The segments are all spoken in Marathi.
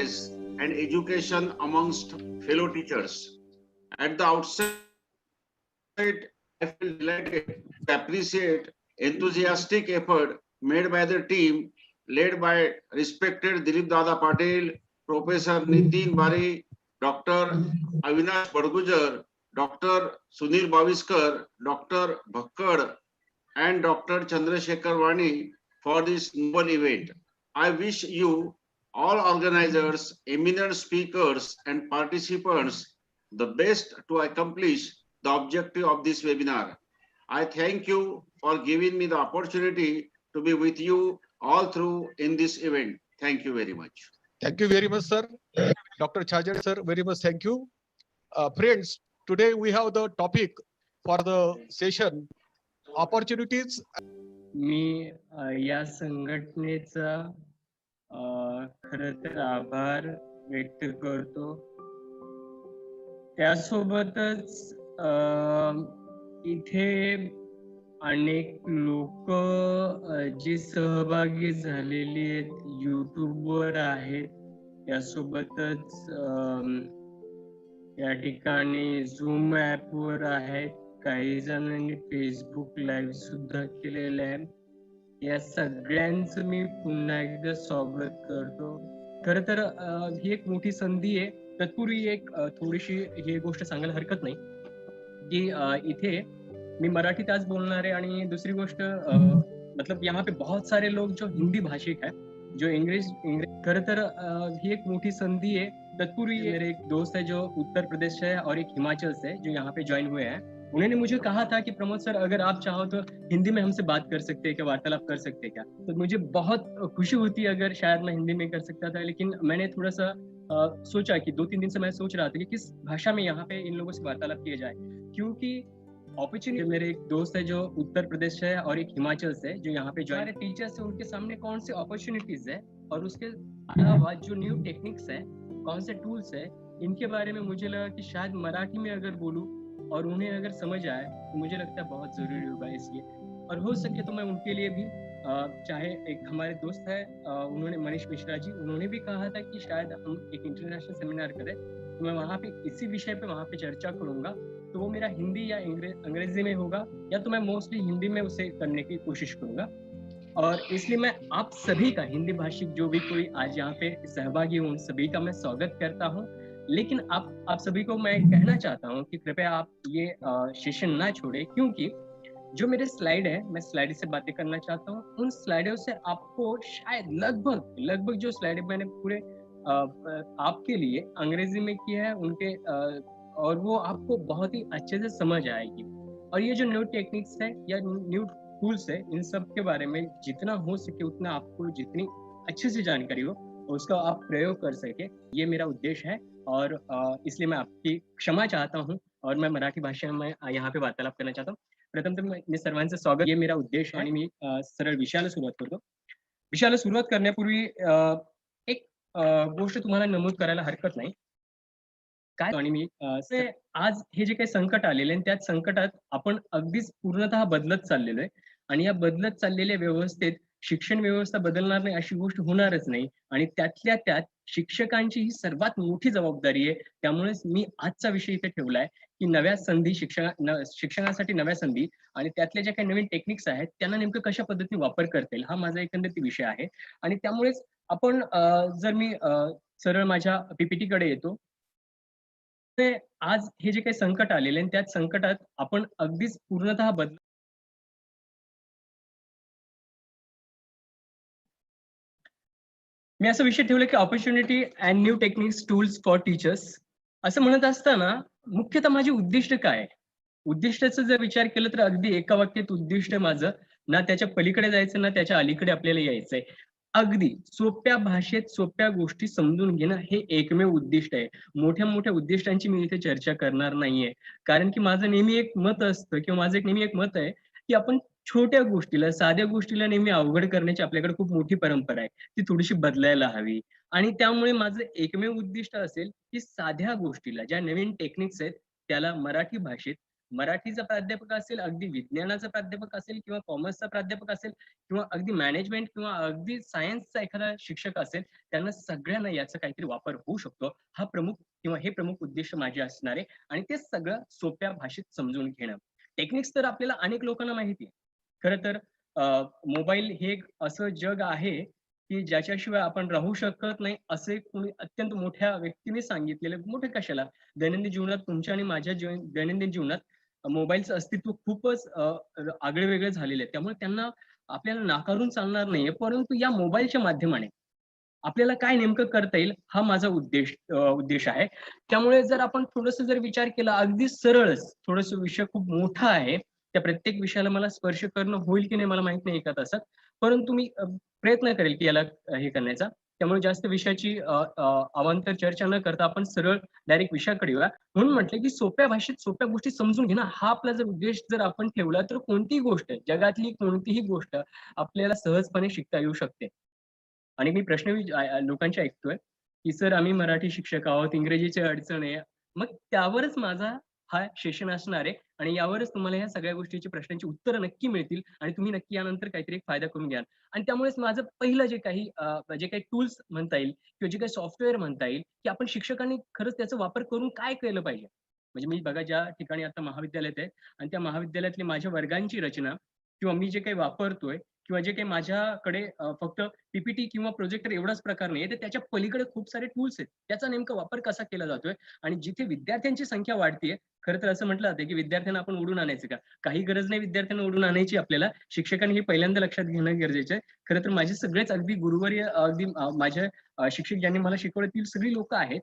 and education amongst fellow teachers. At the outset, I feel delighted to appreciate enthusiastic effort made by the team led by respected Dilip Dada Patel, Professor Nitin Bari, Dr. Avinash Badgujar, Dr. Sunil Baviskar, Dr. Bhakkar, and Dr. Chandrasekhar Vani for this noble event. I wish you, all organizers, eminent speakers, and participants the best to accomplish the objective of this webinar. I thank you for giving me the opportunity to be with you all through in this event. Thank you very much. Thank you very much, sir. Dr. Chajar, sir, very much thank you. Uh, friends, today we have the topic for the session, opportunities मी अ, या संघटनेचा खर तर आभार व्यक्त करतो. त्यासोबतच अ, इथे अनेक लोक जी सहभागी झालेली आहेत युट्यूबवर आहेत. त्यासोबतच या ठिकाणी झूम ऍपवर आहेत. काही जणांनी फेसबुक लाईव्ह सुद्धा केलेलं आहे. या सगळ्यांचं मी पुन्हा एकदा स्वागत करतो. खर तर ही एक मोठी संधी आहे. तत्पूर्वी एक थोडीशी ही गोष्ट सांगायला हरकत नाही. की इथे मी मराठीत आज बोलणार आहे आणि दुसरी गोष्ट मतलब यहाँ पे बहुत सारे लोग जो हिंदी भाषिक है, जो इंग्लिश खर तर ही एक मोठी संधी है तत्पूर्वी मेरे एक दोस्त है जो उत्तर प्रदेश से है और एक हिमाचल से जो यहाँ पे ज्वाइन हुए हैं. उन्होंने मुझे कहा था कि प्रमोद सर अगर आप चाहो तो हिंदी में हमसे बात कर सकते हैं क्या? वार्तालाप कर सकते हैं क्या? तो मुझे बहुत खुशी होती अगर शायद मैं हिंदी में कर सकता था लेकिन मैंने थोड़ा सा अ, सोचा कि दो तीन दिन से मैं सोच रहा था कि किस भाषा में यहाँ पे इन लोगों से वार्तालाप किया जाए। क्योंकि अपॉर्चुनिटी मेरे एक दोस्त है जो उत्तर प्रदेश से है और एक हिमाचल से जो यहाँ पे ज्वाइन टीचर्स है उनके सामने कौन से अपॉर्चुनिटीज़ है? और उसके अलावा जो न्यू टेक्निक्स है कौन से टूल्स है इनके बारे में मुझे लगा कि शायद मराठी में अगर बोलूँ और उन्हें अगर समझ आए तो मुझे लगता है बहुत ज़रूरी होगा इसलिए। और हो सके तो मैं उनके लिए भी चाहे एक हमारे दोस्त है उन्होंने मनीष मिश्रा जी, उन्होंने भी कहा था कि शायद हम एक इंटरनेशनल सेमिनार करें तो मैं वहाँ पे इसी विषय पे वहाँ पे चर्चा करूँगा तो वो मेरा हिंदी या अंग्रेज़ी में होगा, या तो मैं मोस्टली हिंदी में उसे करने की कोशिश करूँगा। और इसलिए मैं आप सभी का, हिंदी भाषिक जो भी कोई आज यहाँ पे सहभागी हूँ, उन सभी का मैं स्वागत करता हूँ। लेकिन आप आप सभी को मैं कहना चाहता हूँ कि कृपया आप ये सेशन ना छोड़े, क्योंकि जो मेरे स्लाइड है, मैं स्लाइड से बातें करना चाहता हूँ, उन स्लाइडों से आपको शायद लगभग लगभग जो स्लाइड मैंने पूरे आपके लिए अंग्रेज़ी में किया है, उनके और वो आपको बहुत ही अच्छे से समझ आएगी। और ये जो न्यू टेक्निक्स है, या न्यू टूल्स है, इन सब के बारे में जितना हो सके उतना आपको जितनी अच्छे से जानकारी हो उसका आप प्रयोग कर सके ये मेरा उद्देश्य है और इसलिए मैं आपकी क्षमा चाहता हूँ और मैं मराठी भाषा में यहाँ पे वार्तालाप करना चाहता हूँ। प्रथम तर मी सर्वांचं स्वागत ये मेरा उद्देश आणि मी सरळ विषयाला सुरुवात करतो। विषयाला सुरुवात करण्यापूर्वी अ, एक गोष्ट तुम्हाला नमूद करायला हरकत नाही. काय आणि मी आज हे जे काही संकट आलेले आहे त्यात संकटात आपण अगदीच पूर्णतः बदलत चाललेलो आहे. आणि या बदलत चाललेल्या व्यवस्थेत शिक्षण व्यवस्था बदलणार नाही अशी गोष्ट होणारच नाही. आणि त्यातल्या त्यात शिक्षकांची ही सर्वात मोठी जबाबदारी आहे. त्यामुळेच मी आजचा विषय इथे ठेवलाय की नव्या संधी शिक्षण शिक्षणासाठी नव्या संधी आणि त्यातल्या ज्या काही नवीन टेक्निक्स आहेत त्यांना नेमकं कशा पद्धतीने वापर करता येईल हा माझा एकंदरीत विषय आहे. आणि त्यामुळेच आपण जर मी सरळ माझ्या पीपीटी कडे येतो ते आज हे जे काही संकट आलेले आहे त्यात संकटात आपण अगदीच पूर्णतः बदल मी असं विषय ठेवलं की opportunity and new techniques tools for teachers असं म्हणत असताना मुख्यतः माझे उद्दिष्ट काय? उद्दिष्टाचा जर विचार केला तर अगदी एका वाक्यात उद्दिष्ट माझं. ना त्याच्या पलीकडे जायचं ना त्याच्या अलीकडे आपल्याला यायचंय. अगदी सोप्या भाषेत सोप्या गोष्टी समजून घेणं हे एकमेव उद्दिष्ट आहे. मोठ्या मोठ्या उद्दिष्टांची मी इथे चर्चा करणार नाहीये. कारण की माझं नेहमी एक मत असतं किंवा माझं एक नेहमी एक मत आहे की आपण छोट्या गोष्टीला साध्या गोष्टीला नेहमी अवघड करण्याची आपल्याकडे खूप मोठी परंपरा आहे. ती थोडीशी बदलायला हवी. आणि त्यामुळे माझं एकमेव उद्दिष्ट असेल की साध्या गोष्टीला ज्या नवीन टेक्निक्स आहेत त्याला मराठी भाषेत मराठीचा प्राध्यापक असेल अगदी विज्ञानाचा प्राध्यापक असेल किंवा कॉमर्सचा प्राध्यापक असेल किंवा अगदी मॅनेजमेंट किंवा अगदी सायन्सचा एखादा शिक्षक असेल त्यांना सगळ्यांना याचा काहीतरी वापर होऊ शकतो. हा प्रमुख किंवा हे प्रमुख उद्देश माझे असणार आहे. आणि ते सगळं सोप्या भाषेत समजून घेणं. टेक्निक्स तर आपल्याला अनेक लोकांना माहिती आहे. खरं तर मोबाईल हे एक असं जग आहे की ज्याच्याशिवाय आपण राहू शकत नाही असे कोणी अत्यंत मोठ्या व्यक्तीने सांगितलेले मोठे कशाला? दैनंदिन जीवनात तुमच्या आणि माझ्या दैनंदिन जीवनात मोबाईलचं अस्तित्व खूपच आगळे वेगळे झालेले आहे त्यामुळे त्यांना आपल्याला नाकारून चालणार नाहीये परंतु या मोबाईलच्या माध्यमाने आपल्याला काय नेमकं करता येईल हा माझा उद्देश उद्देश आहे. त्यामुळे जर आपण थोडस जर विचार केला अगदी सरळच थोडस विषय खूप मोठा आहे त्या प्रत्येक विषयाला मला स्पर्श करणं होईल की नाही मला माहीत नाही एका तासात. परंतु मी प्रयत्न करेल की याला हे करण्याचा. त्यामुळे जास्त विषयाची अवांतर चर्चा न करता आपण सरळ डायरेक्ट विषयाकडे येऊया. म्हणून म्हटलं की सोप्या भाषेत सोप्या गोष्टी समजून घेणं हा आपला जर उद्देश जर आपण ठेवला तर कोणतीही गोष्ट जगातली कोणतीही गोष्ट आपल्याला सहजपणे शिकता येऊ शकते. आणि मी प्रश्न लोकांचे ऐकतोय की सर आम्ही मराठी शिक्षक आहोत इंग्रजीची अडचण आहे. मग त्यावरच माझा हा सेशन असणार आहे आणि यावरच तुम्हाला या सगळ्या गोष्टीची प्रश्नांची उत्तरं नक्की मिळतील आणि तुम्ही नक्की यानंतर काहीतरी एक फायदा करून घ्याल. आणि त्यामुळेच माझं पहिलं जे काही जे काही टूल्स म्हणता येईल किंवा जे काही सॉफ्टवेअर म्हणता येईल की आपण शिक्षकांनी खरंच त्याचा वापर करून काय केलं पाहिजे? म्हणजे मी बघा ज्या ठिकाणी आता महाविद्यालयात आहे आणि त्या महाविद्यालयातली माझ्या वर्गांची रचना किंवा मी जे काही वापरतोय किंवा जे काही माझ्याकडे फक्त पीपीटी किंवा प्रोजेक्टर एवढाच प्रकार नाही तर त्याच्या पलीकडे खूप सारे टूल्स आहेत. त्याचा नेमका वापर कसा केला जातोय? आणि जिथे विद्यार्थ्यांची संख्या वाढतीये खरं तर असं म्हटलं जाते की विद्यार्थ्यांना आपण उडून आणायचं का? काही गरज नाही विद्यार्थ्यांना उडून आणायची आपल्याला. शिक्षकांनी हे पहिल्यांदा लक्षात घेणं गरजेचं आहे. खरं तर माझे सगळेच अगदी गुरुवर्य अगदी माझ्या शिक्षक ज्यांनी मला शिकवले सगळी लोक आहेत.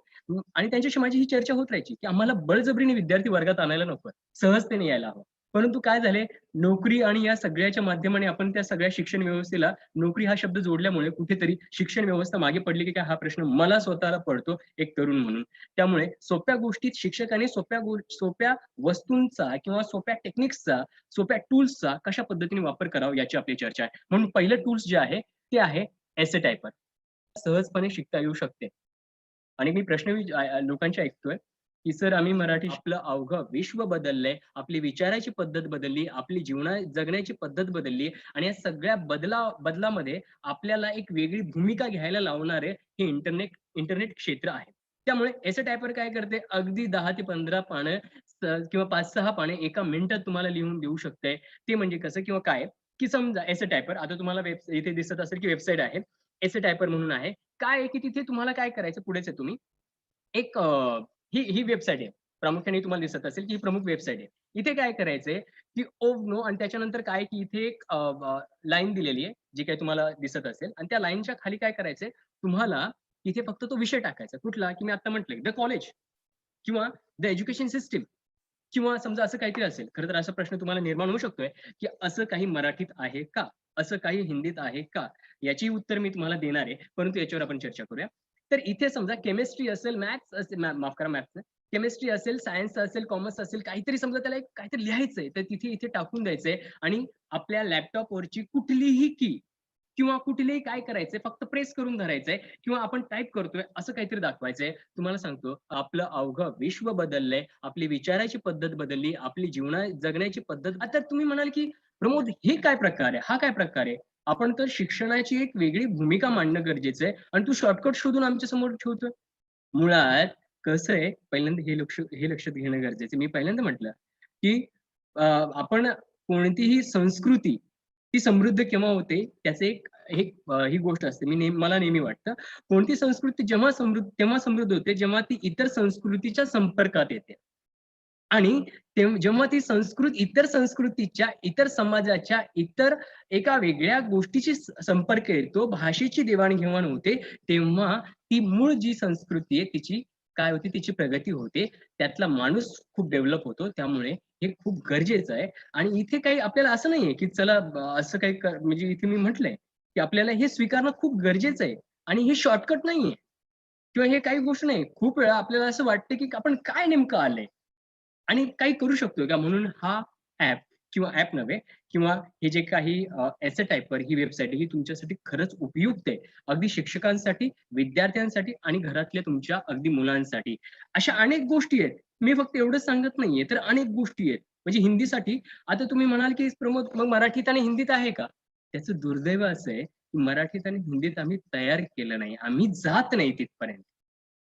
आणि त्यांच्याशी माझी ही चर्चा होत राहायची की आम्हाला बळजबरीने विद्यार्थी वर्गात आणायला नको. सहजतेने यायला हवं. परंतु काय झाले नोकरी आणि या सगळ्याच्या माध्यमाने आपण त्या सगळ्या शिक्षण व्यवस्थेला नोकरी हा शब्द जोडल्यामुळे कुठेतरी शिक्षण व्यवस्था मागे पडली की काय? हा प्रश्न मला स्वतःला पडतो एक तरुण म्हणून. त्यामुळे सोप्या गोष्टीत शिक्षकांनी सोप्या सोप्या वस्तूंचा किंवा सोप्या टेक्निक्सचा सोप्या टूल्सचा कशा पद्धतीने वापर करावा याची आपली चर्चा आहे. म्हणून पहिलं टूल्स जे आहे ते आहे एसे टायपर सहजपणे शिकता येऊ शकते. आणि मी प्रश्न लोकांचे ऐकतोय. की सर आम्ही मराठी शिकलं अवघं विश्व बदललंय आपली विचाराची पद्धत बदलली आपली जीवना जगण्याची पद्धत बदलली आणि या सगळ्या बदला बदलामध्ये आपल्याला एक वेगळी भूमिका घ्यायला लावणारे हे इंटरनेट इंटरनेट क्षेत्र आहे. त्यामुळे एस टायपर काय करते? अगदी दहा ते पंधरा पानं किंवा पाच सहा पाने एका मिनिटात तुम्हाला लिहून देऊ शकते. ते म्हणजे कसं किंवा काय? की समजा एस टायपर आता तुम्हाला वेब इथे दिसत असेल की वेबसाईट आहे. एस टायपर म्हणून आहे. काय आहे की तिथे तुम्हाला काय करायचं? पुढेच आहे तुम्ही. एक ही ही वेबसाईट आहे. प्रामुख्याने तुम्हाला दिसत असेल की ही प्रमुख वेबसाईट आहे. इथे काय करायचंय की ओव नो आणि त्याच्यानंतर काय की इथे एक लाईन दिलेली आहे जी काय तुम्हाला दिसत असेल. आणि त्या लाईनच्या खाली काय करायचंय तुम्हाला इथे फक्त तो विषय टाकायचा. कुठला? की मी आता म्हटलंय द कॉलेज किंवा द एज्युकेशन सिस्टीम किंवा समजा असं काहीतरी असेल. खरं तर असा प्रश्न तुम्हाला निर्माण होऊ शकतोय की असं काही मराठीत आहे का? असं काही हिंदीत आहे का? याची उत्तर मी तुम्हाला देणार आहे. परंतु याच्यावर आपण चर्चा करूया. तर इथे समजा केमिस्ट्री असेल मॅथ्स असेल माफ करा मॅथ्स केमिस्ट्री असेल सायन्स असेल कॉमर्स असेल काहीतरी समजा त्याला एक काहीतरी लिहायचंय तर तिथे इथे टाकून द्यायचंय. आणि आपल्या लॅपटॉपवरची कुठलीही की किंवा कुठलेही काय करायचंय फक्त प्रेस करून धरायचंय किंवा आपण टाईप करतोय असं काहीतरी दाखवायचंय. तुम्हाला सांगतो आपलं अवघं विश्व बदललंय आपली विचाराची पद्धत बदलली आपली जीवना जगण्याची पद्धत. आता तुम्ही म्हणाल की प्रमोद हे काय प्रकार आहे? हा काय प्रकार आहे? आपण तर शिक्षणाची एक वेगळी भूमिका मांडणं गरजेचं आहे. आणि तू शॉर्टकट शोधून आमच्यासमोर ठेवतोय. मुळात कसं आहे पहिल्यांदा हे लक्ष हे लक्षात घेणं गरजेचं मी पहिल्यांदा म्हटलं की आपण कोणतीही संस्कृती ती समृद्ध केव्हा होते त्याचे एक ही गोष्ट असते. मी नेहमी मला नेहमी वाटतं कोणती संस्कृती जेव्हा समृद्ध तेव्हा समृद्ध होते जेव्हा ती इतर संस्कृतीच्या संपर्कात येते. आणि जेव्हा ती संस्कृत इतर संस्कृतीच्या इतर समाजाच्या इतर एका वेगळ्या गोष्टीची संपर्क येतो भाषेची देवाणघेवाण होते तेव्हा ती मूळ जी संस्कृती आहे तिची काय होती तिची प्रगती होते. त्यातला माणूस खूप डेव्हलप होतो त्यामुळे हे खूप गरजेचं आहे. आणि इथे काही आपल्याला असं नाहीये की चला असं काही म्हणजे इथे मी म्हटलंय की आपल्याला हे स्वीकारणं खूप गरजेचं आहे. आणि हे शॉर्टकट नाहीये. किंवा हे काही गोष्ट नाही. खूप वेळा आपल्याला असं वाटतं की आपण काय नेमकं आलंय? आणि काही करू शकतोय का? म्हणून हा ऍप किंवा ऍप नव्हे किंवा हे जे काही एस टाईपवर ही वेबसाईट ही तुमच्यासाठी खरंच उपयुक्त आहे. अगदी शिक्षकांसाठी विद्यार्थ्यांसाठी आणि घरातल्या तुमच्या अगदी मुलांसाठी. अशा अनेक गोष्टी आहेत. मी फक्त एवढंच सांगत नाहीये तर अनेक गोष्टी आहेत. म्हणजे हिंदीसाठी आता तुम्ही म्हणाल की प्रमोद मग मराठीत आणि हिंदीत आहे का? त्याचं दुर्दैव असं आहे की मराठीत आणि हिंदीत आम्ही तयार केलं नाही. आम्ही जात नाही तिथपर्यंत.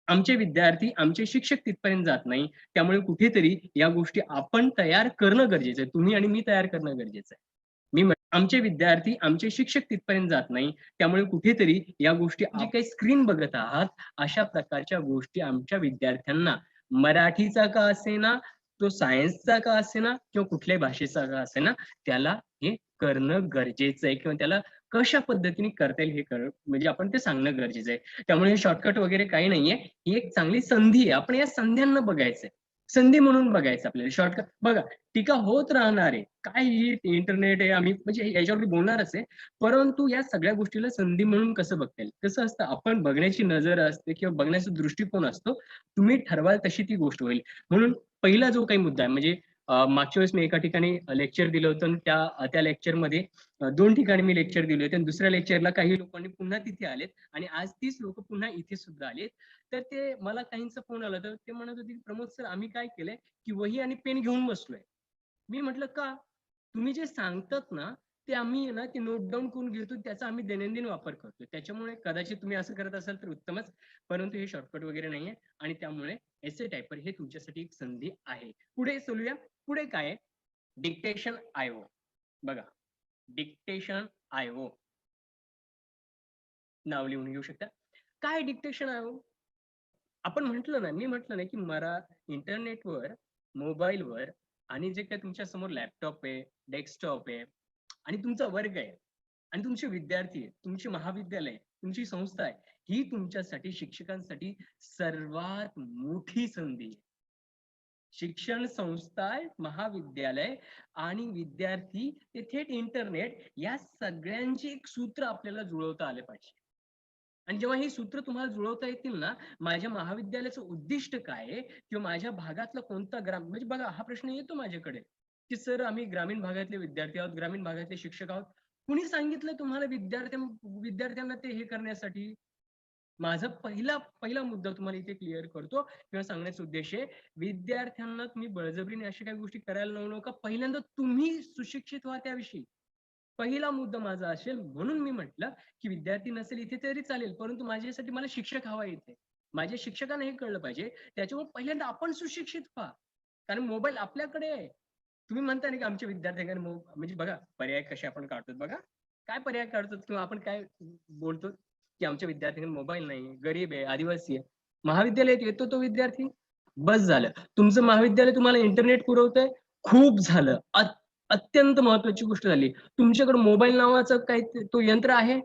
आमचे विद्यार्थी आमचे शिक्षक तिथपर्यंत जात नाही. त्यामुळे कुठेतरी या गोष्टी आपण तयार करणं गरजेचं आहे. तुम्ही आणि मी तयार करणं गरजेचं आहे. मी आमचे विद्यार्थी आमचे शिक्षक तिथपर्यंत जात नाही. त्यामुळे कुठेतरी या गोष्टी जे काही स्क्रीन बघत आहात अशा प्रकारच्या गोष्टी आमच्या विद्यार्थ्यांना मराठीचा का असेना तो सायन्सचा का असेना किंवा कुठल्याही भाषेचा का असेना त्याला हे करणं गरजेचं आहे किंवा त्याला कशा पद्धतीने करता येईल हे कर म्हणजे आपण ते सांगणं गरजेचं आहे. त्यामुळे हे शॉर्टकट वगैरे काही नाहीये. ही एक चांगली संधी आहे. आपण या संध्यांना बघायचंय. संधी म्हणून बघायचं आपल्याला. शॉर्टकट बघा टीका होत राहणार आहे. काय ही इंटरनेट आहे आम्ही म्हणजे याच्यावरती बोलणारच आहे. परंतु या सगळ्या गोष्टीला संधी म्हणून कसं बघता येईल? कसं असतं? आपण बघण्याची नजर असते किंवा बघण्याचा दृष्टिकोन असतो. तुम्ही ठरवाल तशी ती गोष्ट होईल. म्हणून पहिला जो काही मुद्दा आहे म्हणजे मागच्या वेळेस मी एका ठिकाणी लेक्चर दिलं होतं त्या त्या लेक्चरमध्ये दोन ठिकाणी मी लेक्चर दिले होते आणि दुसऱ्या लेक्चरला काही लोकांनी पुन्हा तिथे आलेत आणि आज तीच लोक पुन्हा इथे सुद्धा आलेत. तर ते मला काहींचा फोन आला तर ते म्हणत होते प्रमोद सर आम्ही काय केलंय की वही आणि पेन घेऊन बसलोय. मी म्हटलं का? तुम्ही जे सांगतात ना ते आम्ही ना ते नोट डाऊन करून घेतो त्याचा आम्ही दैनंदिन वापर करतो. त्याच्यामुळे कदाचित तुम्ही असं करत असाल तर उत्तमच परंतु हे शॉर्टकट वगैरे नाहीये आणि त्यामुळे एस ए टायपर हे तुमच्यासाठी एक संधी आहे. पुढे सोलूया. पुढे काय डिक्टेशन आयओ बघा. डिक्टेशन आयओ नाव लिहून घेऊ शकता. काय डिक्टेशन आयओ आपण म्हटलं ना मी म्हटलं ना की मरा इंटरनेटवर मोबाईलवर आणि जे काय तुमच्यासमोर लॅपटॉप आहे डेस्कटॉप आहे आणि तुमचा वर्ग आहे आणि तुमचे विद्यार्थी आहे तुमची महाविद्यालय तुमची संस्था आहे ही तुमच्यासाठी शिक्षकांसाठी सर्वात मोठी संधी आहे. शिक्षण संस्था महाविद्यालय आणि विद्यार्थी ते थेट इंटरनेट या सगळ्यांचे एक सूत्र आपल्याला जुळवता आले पाहिजे. आणि जेव्हा ही सूत्र तुम्हाला जुळवता येतील ना माझ्या महाविद्यालयाचं उद्दिष्ट काय आहे किंवा माझ्या भागातला कोणता ग्राम म्हणजे बघा हा प्रश्न येतो माझ्याकडे की सर आम्ही ग्रामीण भागातले विद्यार्थी आहोत ग्रामीण भागातले शिक्षक आहोत. कुणी सांगितलं तुम्हाला विद्यार्थ्या विद्यार्थ्यांना ते हे करण्यासाठी? माझा पहिला पहिला मुद्दा तुम्हाला इथे क्लिअर करतो किंवा सांगण्याचा उद्देश आहे विद्यार्थ्यांना तुम्ही बळजबरीने अशा काही गोष्टी करायला लावू नका. पहिल्यांदा तुम्ही सुशिक्षित व्हा त्याविषयी. पहिला मुद्दा माझा असेल म्हणून मी म्हटलं की विद्यार्थी नसेल इथे तरी चालेल परंतु माझ्यासाठी मला शिक्षक हवा इथे. माझ्या शिक्षकांना हे कळलं पाहिजे त्याच्यामुळे पहिल्यांदा आपण सुशिक्षित व्हा. कारण मोबाईल आपल्याकडे आहे. तुम्ही म्हणता ना की आमच्या विद्यार्थ्यांकडे म्हणजे बघा पर्याय कसे आपण काढतो बघा. काय पर्याय काढतो किंवा आपण काय बोलतो की आमच्या विद्यार्थ्यांकडे मोबाईल नाही गरीब आहे आदिवासी आहे. महाविद्यालयात येतो तो विद्यार्थी? बस झालं. तुमचं महाविद्यालय तुम्हाला इंटरनेट पुरवतंय? खूप झालं. अत्यंत महत्वाची गोष्ट झाली. तुमच्याकडे मोबाईल नावाचं काय तो यंत्र आहे?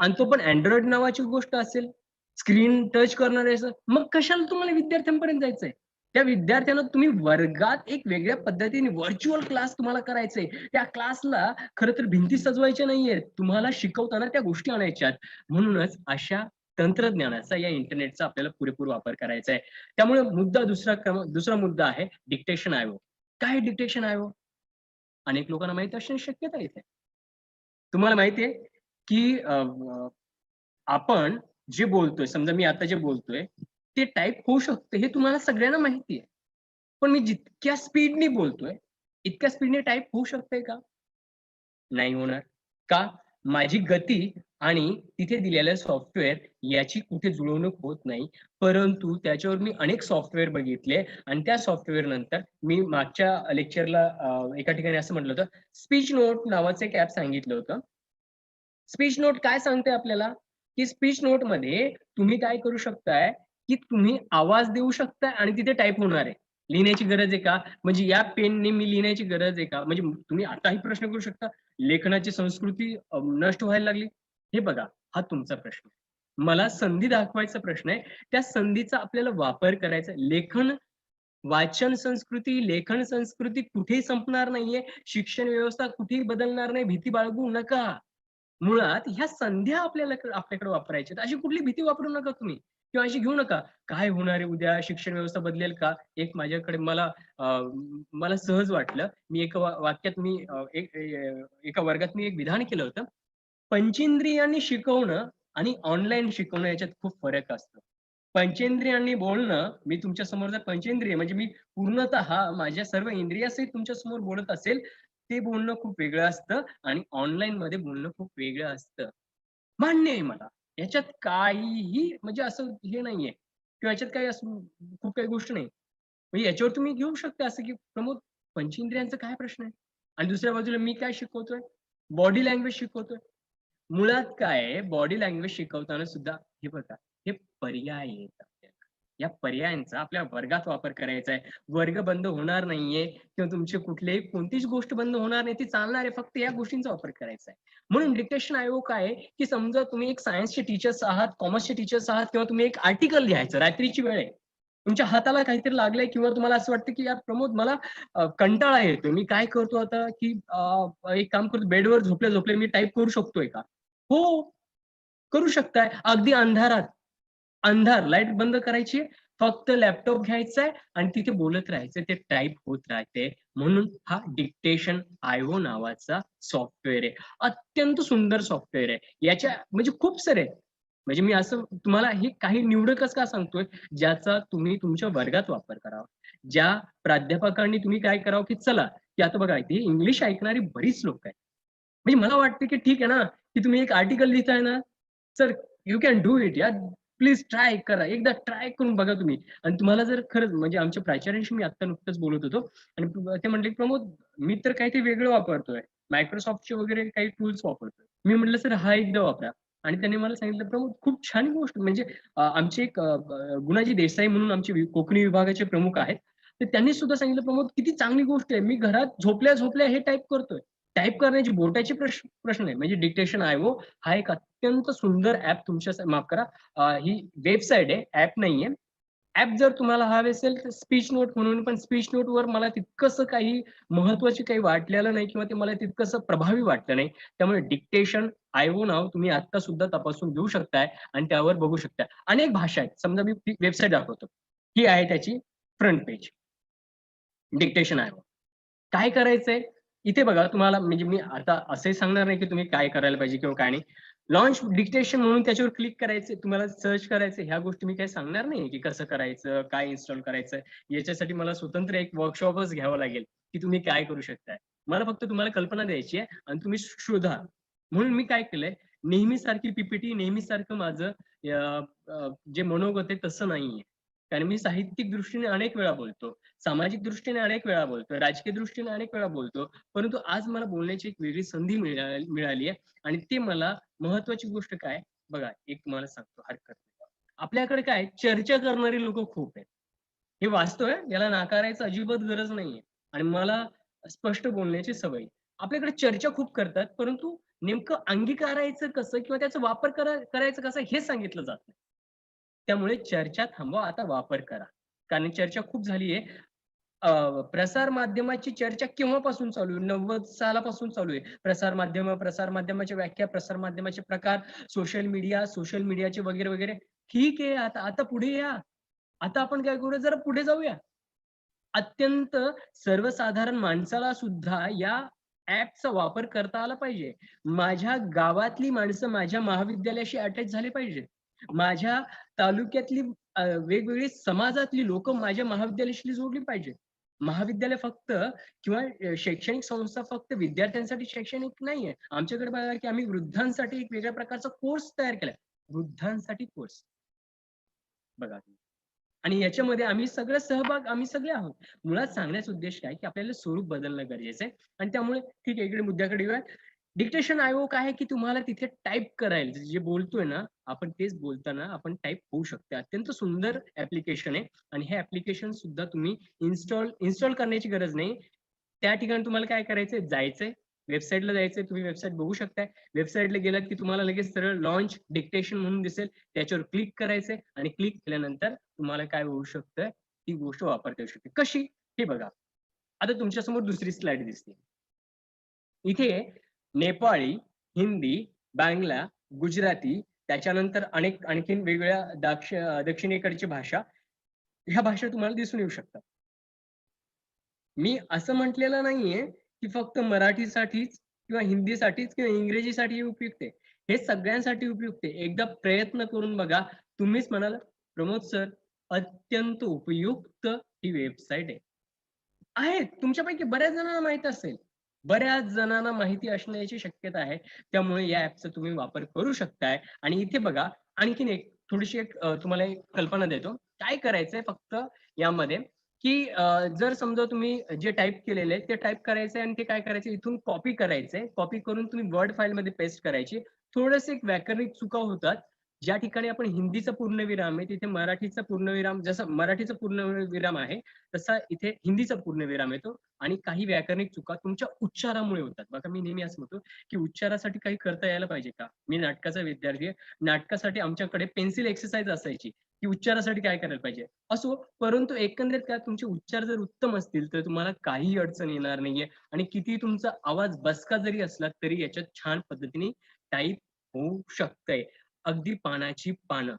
आणि तो पण अँड्रॉइड नावाची गोष्ट असेल? स्क्रीन टच करणार आहे मग कशाला तुम्हाला विद्यार्थ्यांपर्यंत जायचंय? त्या विद्यार्थ्यांना तुम्ही वर्गात एक वेगळ्या पद्धतीने व्हर्च्युअल क्लास तुम्हाला करायचंय. त्या क्लासला खरं तर भिंती सजवायच्या नाहीये तुम्हाला शिकवताना त्या गोष्टी आणायच्यात. म्हणूनच अशा तंत्रज्ञानाचा या इंटरनेटचा आपल्याला पुरेपूर वापर करायचा आहे त्यामुळे मुद्दा दुसरा क्रम दुसरा मुद्दा आहे डिक्टेशन आयो काय डिक्टेशन आयो अनेक लोकांना माहिती असणे शक्यता इथे. तुम्हाला माहितीये की आपण जे बोलतोय समजा मी आता जे बोलतोय ते टाईप होऊ शकते हे तुम्हाला सगळ्यांना माहिती आहे. पण मी जितक्या स्पीडने बोलतोय इतक्या स्पीडने टाईप होऊ शकते का? नाही होणार. का? माझी गती आणि तिथे दिलेलं सॉफ्टवेअर याची कुठे जुळवणूक होत नाही. परंतु त्याच्यावर मी अनेक सॉफ्टवेअर बघितले आणि त्या सॉफ्टवेअर नंतर मी मागच्या लेक्चरला एका ठिकाणी असं म्हटलं होतं स्पीच नोट नावाचं एक ऍप सांगितलं होतं. स्पीच नोट काय सांगते आपल्याला? की स्पीच नोटमध्ये तुम्ही काय करू शकताय? की तुम्ही आवाज देऊ शकता आणि तिथे टाईप होणार आहे. लिहिण्याची गरज आहे का? म्हणजे या पेनने मी लिहिण्याची गरज आहे का? म्हणजे तुम्ही आताही प्रश्न करू शकता. लेखनाची संस्कृती नष्ट व्हायला लागली. हे बघा हा तुमचा प्रश्न आहे. मला संधी दाखवायचा प्रश्न आहे. त्या संधीचा आपल्याला वापर करायचा लेखन वाचन संस्कृती लेखन संस्कृती कुठेही संपणार नाहीये. शिक्षण व्यवस्था कुठेही बदलणार नाही. भीती बाळगू नका. मुळात ह्या संध्या आपल्याला आपल्याकडे वापरायच्या अशी कुठली भीती वापरू नका तुम्ही. किंवा अशी घेऊ नका. काय होणार आहे? उद्या शिक्षण व्यवस्था बदलेल का? एक माझ्याकडे मला मला सहज वाटलं. मी एका वाक्यात मी एका वर्गात मी एक विधान केलं होतं. पंचेंद्रियांनी शिकवणं आणि ऑनलाईन शिकवणं याच्यात खूप फरक असतो. पंचेंद्रियांनी बोलणं मी तुमच्यासमोर जर पंचेंद्रिय म्हणजे मी पूर्णतः माझ्या सर्व इंद्रियासहित तुमच्यासमोर बोलत असेल ते बोलणं खूप वेगळं असतं आणि ऑनलाईन मध्ये बोलणं खूप वेगळं असतं. मान्य आहे मला. याच्यात काहीही म्हणजे असं हे नाहीये. किंवा याच्यात काही असं खूप काही गोष्ट नाही. म्हणजे याच्यावर तुम्ही घेऊ शकता असं की प्रमोद पंचेंद्रियांचा काय प्रश्न आहे? आणि दुसऱ्या बाजूला मी काय शिकवतोय? Body language शिकवतोय. मुळात काय बॉडी लँग्वेज शिकवताना सुद्धा हे बघा हे पर्याय येतात. या पर्यायांचा आपल्या वर्गात वापर करायचा आहे. वर्ग बंद होणार नाहीये किंवा तुमचे कुठलेही कोणतीच गोष्ट बंद होणार नाही ती चालणार आहे फक्त या गोष्टींचा वापर करायचा आहे. म्हणून डिक्टेशन आयोग काय की समजा तुम्ही एक सायन्सचे टीचर्स आहात कॉमर्सचे टीचर्स आहात किंवा तुम्ही एक आर्टिकल लिहायचं रात्रीची वेळ आहे. तुमच्या हाताला काहीतरी लागलंय किंवा तुम्हाला असं वाटतं की यार प्रमोद मला कंटाळा येतो मी काय करतो आता की एक काम करतो बेडवर झोपले झोपले मी टाईप करू शकतोय का? हो करू शकताय. अगदी अंधारात. अंधार लाइट बंद करायची फक्त लॅपटॉप घ्यायचा आहे आणि तिथे बोलत राहायचं ते टाईप होत राहते. म्हणून हा डिक्टेशन आयओ नावाचा सॉफ्टवेअर आहे. अत्यंत सुंदर सॉफ्टवेअर आहे. याच्या म्हणजे खूप सारे म्हणजे मी असं तुम्हाला हे काही निवडकच का सांगतोय? ज्याचा तुम्ही तुमच्या वर्गात वापर करावा. ज्या प्राध्यापकांनी तुम्ही काय करावं की चला की आता बघा इथे इंग्लिश ऐकणारी बरीच लोक आहेत. म्हणजे मला वाटतं की ठीक आहे ना की तुम्ही एक आर्टिकल लिहिताय ना sir you can do it या प्लीज ट्राय करा. एकदा ट्राय करून बघा तुम्ही. आणि तुम्हाला जर खरंच म्हणजे आमच्या प्राचार्यांशी मी आता नुकतंच बोलत होतो. आणि ते म्हणले प्रमोद मी तर काही ते वेगळं वापरतोय. मायक्रोसॉफ्टचे वगैरे काही टूल्स वापरतोय. मी म्हटलं सर हा एकदा वापरा. आणि त्यांनी मला सांगितलं प्रमोद खूप छान गोष्ट. म्हणजे आमचे एक गुणाजी देसाई म्हणून आमचे कोकणी विभागाचे प्रमुख आहेत. तर त्यांनी सुद्धा सांगितलं प्रमोद किती चांगली गोष्ट आहे. मी घरात झोपल्या झोपल्या हे टाईप करतोय. टाईप करण्याची बोटाचे प्रश्न प्रश्न आहे. म्हणजे डिक्टेशन आयओ हा एक अत्यंत सुंदर ऍप तुमच्या माफ करा. ही वेबसाईट आहे ऍप नाहीये. ऍप जर तुम्हाला हवे असेल तर स्पीच नोट म्हणून पण स्पीच नोटवर मला तितकंसं काही महत्वाची काही वाटलेलं नाही किंवा ते मला तितकंसं प्रभावी वाटलं नाही. त्यामुळे डिक्टेशन आयओ नाव तुम्ही आता सुद्धा तपासून घेऊ शकताय आणि त्यावर बघू शकता अनेक भाषा आहेत. समजा मी वेबसाईट दाखवतो. ही आहे त्याची फ्रंट पेज डिक्टेशन आयओ काय करायचंय? इथे बघा तुम्हाला म्हणजे मी आता असे सांगणार नाही की तुम्ही काय करायला पाहिजे किंवा काय नाही. लॉन्च डिक्टेशन म्हणून त्याच्यावर क्लिक करायचे तुम्हाला सर्च करायचं ह्या गोष्टी मी काही सांगणार नाही की कसं करायचं काय इन्स्टॉल करायचं. याच्यासाठी मला स्वतंत्र एक वर्कशॉपच घ्यावं लागेल की तुम्ही काय करू शकताय. मला फक्त तुम्हाला कल्पना द्यायची आहे आणि तुम्ही शोधा. म्हणून मी काय केलंय नेहमी सारखी पीपीटी नेहमी सारखं माझं जे मनोगत आहे तसं नाहीये. कारण मी साहित्यिक दृष्टीने अनेक वेळा बोलतो सामाजिक दृष्टीने अनेक वेळा बोलतो राजकीय दृष्टीने अनेक वेळा बोलतो परंतु आज मला बोलण्याची एक वेगळी संधी मिळाली आहे आणि ते मला महत्वाची गोष्ट काय? बघा एक तुम्हाला सांगतो हरकत नाही. आपल्याकडे काय चर्चा करणारी लोक खूप आहेत. हे वास्तव आहे याला नाकारायचं अजिबात गरज नाहीये आणि मला स्पष्ट बोलण्याची सवय आपल्याकडे चर्चा खूप करतात परंतु नेमकं अंगीकारायचं कसं किंवा त्याचा वापर करायचं कसं हे सांगितलं जात नाही. त्यामुळे चर्चा थांबवा आता वापर करा. कारण चर्चा खूप झाली आहे. अं, प्रसार माध्यमाची चर्चा केव्हापासून चालू आहे? नव्वद सालापासून चालू आहे. प्रसार माध्यम प्रसार माध्यमाच्या व्याख्या प्रसार माध्यमाचे प्रकार सोशल मीडिया सोशल मीडियाचे वगैरे वगैरे. ठीक आहे आता आता पुढे या. आता आपण काय करूया? जरा पुढे जाऊया. अत्यंत सर्वसाधारण माणसाला सुद्धा या ऍपचा वापर करता आला पाहिजे. माझ्या गावातली माणसं माझ्या महाविद्यालयाशी अटॅच झाले पाहिजे माझ्या तालुक्यातली वेगवेगळी समाजातली लोक माझ्या महाविद्यालयाशी जोडली पाहिजे. महाविद्यालय फक्त किंवा शैक्षणिक संस्था फक्त विद्यार्थ्यांसाठी शैक्षणिक नाहीये. आमच्याकडे बघा की आम्ही वृद्धांसाठी एक वेगळ्या प्रकारचा कोर्स तयार केलाय. वृद्धांसाठी कोर्स. बघा. आणि याच्यामध्ये आम्ही सगळे सहभाग आम्ही सगळे आहोत. मुळात सांगण्याचा उद्देश काय की आपल्याला स्वरूप बदलणं गरजेचं आहे. आणि त्यामुळे ठीक आहे इकडे मुद्द्याकडे येऊया डिक्टेशन आयोग काय आहे की तुम्हाला तिथे टाईप करायला जे बोलतोय ना आपण तेच बोलताना आपण टाईप होऊ शकते अत्यंत सुंदर ऍप्लिकेशन आहे आणि हे ऍप्लिकेशन सुद्धा तुम्ही इन्स्टॉल इन्स्टॉल करण्याची गरज नाही. त्या ठिकाणी तुम्हाला काय करायचंय? जायचंय. वेबसाईटला जायचंय. तुम्ही वेबसाईट बघू शकताय. वेबसाईटला गेलात की तुम्हाला लगेच सरळ लॉन्च डिक्टेशन म्हणून दिसेल. त्याच्यावर क्लिक करायचंय आणि क्लिक केल्यानंतर तुम्हाला काय होऊ शकतं ती गोष्ट वापरता येऊ शकते. कशी? हे बघा. आता तुमच्यासमोर दुसरी स्लाइड दिसते. इथे नेपाळी हिंदी बांगला गुजराती त्याच्यानंतर अनेक आणखीन वेगवेगळ्या दक्षिणेकडची भाषा ह्या भाषा तुम्हाला दिसून येऊ शकतात. मी असं म्हटलेलं नाहीये की फक्त मराठीसाठीच किंवा हिंदीसाठीच किंवा इंग्रजीसाठी उपयुक्त आहे. हे सगळ्यांसाठी उपयुक्त आहे. एकदा प्रयत्न करून बघा. तुम्हीच म्हणाल प्रमोद सर अत्यंत उपयुक्त ही वेबसाईट आहे. आहे तुमच्यापैकी बऱ्याच जणांना माहीत असेल. बऱ्याच जणांना माहिती असण्याची शक्यता आहे. त्यामुळे या ऍपचा तुम्ही वापर करू शकताय. आणि इथे बघा आणखीन एक थोडीशी एक तुम्हाला एक कल्पना देतो. काय करायचंय फक्त यामध्ये की जर समजा तुम्ही जे टाईप केलेले ते टाईप करायचंय आणि ते काय करायचं इथून कॉपी करायचंय. कॉपी करून तुम्ही वर्ड फाईल मध्ये पेस्ट करायची. थोडस एक व्याकरणिक चुका होतात. ज्या ठिकाणी आपण हिंदीचा पूर्णविराम आहे तिथे मराठीचा पूर्णविराम जसं मराठीचा पूर्णविराम आहे तसा इथे हिंदीचा पूर्णविराम येतो. आणि काही व्याकरणिक चुका तुमच्या उच्चारामुळे होतात. बघा मी नेहमी असं म्हणतो की उच्चारासाठी काही करता यायला पाहिजे का? मी नाटकाचा विद्यार्थी आहे. नाटकासाठी आमच्याकडे पेन्सिल एक्सरसाइज असायची की उच्चारासाठी काय करायला पाहिजे? असो परंतु एकंदरीत काय तुमचे उच्चार जर उत्तम असतील तर तुम्हाला काही अडचण येणार नाहीये. आणि किती तुमचा आवाज बसका जरी असला तरी याच्यात छान पद्धतीने टाईप होऊ शकतंय. अगदी पानाची पानं.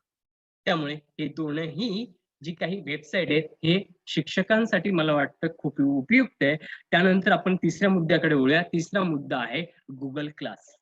त्यामुळे हे दोनही जी काही वेबसाईट आहेत हे शिक्षकांसाठी मला वाटतं खूप उपयुक्त आहे. त्यानंतर आपण तिसऱ्या मुद्द्याकडे वळूया. तिसरा मुद्दा आहे गुगल क्लास